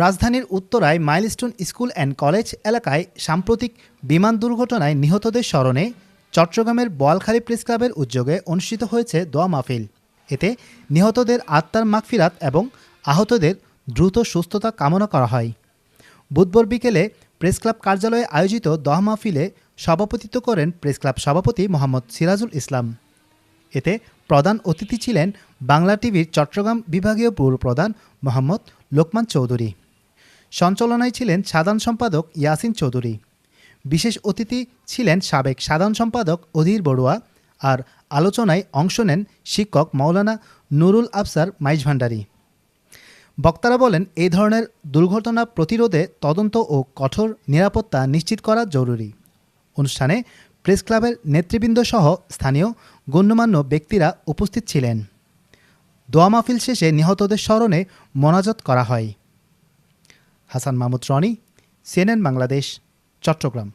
রাজধানীর উত্তরায় milestone school and college এলাকায় সাম্প্রতিক বিমান দুর্ঘটনায় নিহতদের স্মরণে চট্টগ্রামের বোয়ালখালী প্রেস ক্লাবের উদ্যোগে অনুষ্ঠিত হয়েছে দোয়া মাহফিল। এতে নিহতদের আত্মার মাগফিরাত এবং আহতদের দ্রুত সুস্থতা কামনা করা হয়। বুধবার বিকেলে প্রেস ক্লাব কার্যালয়ে আয়োজিত দোয়া মাহফিলে সভাপতিত্ব করেন প্রেস ক্লাব সভাপতি মোহাম্মদ সিরাজুল ইসলাম। এতে প্রধান অতিথি ছিলেন বাংলা টিভির চট্টগ্রাম বিভাগীয় পৌর প্রধান মোহাম্মদ লোকমান চৌধুরী। সঞ্চালনায় ছিলেন সাধারণ সম্পাদক ইয়াসিন চৌধুরী। বিশেষ অতিথি ছিলেন সাবেক সাধারণ সম্পাদক অধীর বড়ুয়া আর আলোচনায় অংশ নেন শিক্ষক মৌলানা নুরুল আফসার মাইজভান্ডারী বক্তারা বলেন এই ধরনের দুর্ঘটনা প্রতিরোধে তদন্ত ও কঠোর নিরাপত্তা নিশ্চিত করা জরুরি। অনুষ্ঠানে প্রেস ক্লাবের নেতৃবৃন্দ সহ স্থানীয় গণ্যমান্য ব্যক্তিরা উপস্থিত ছিলেন। দোয়া মাহফিল শেষে নিহতদের স্মরণে মোনাজত করা হয়। হাসান মাহমুদ রনি সিএনএন বাংলাদেশ চট্টগ্রাম।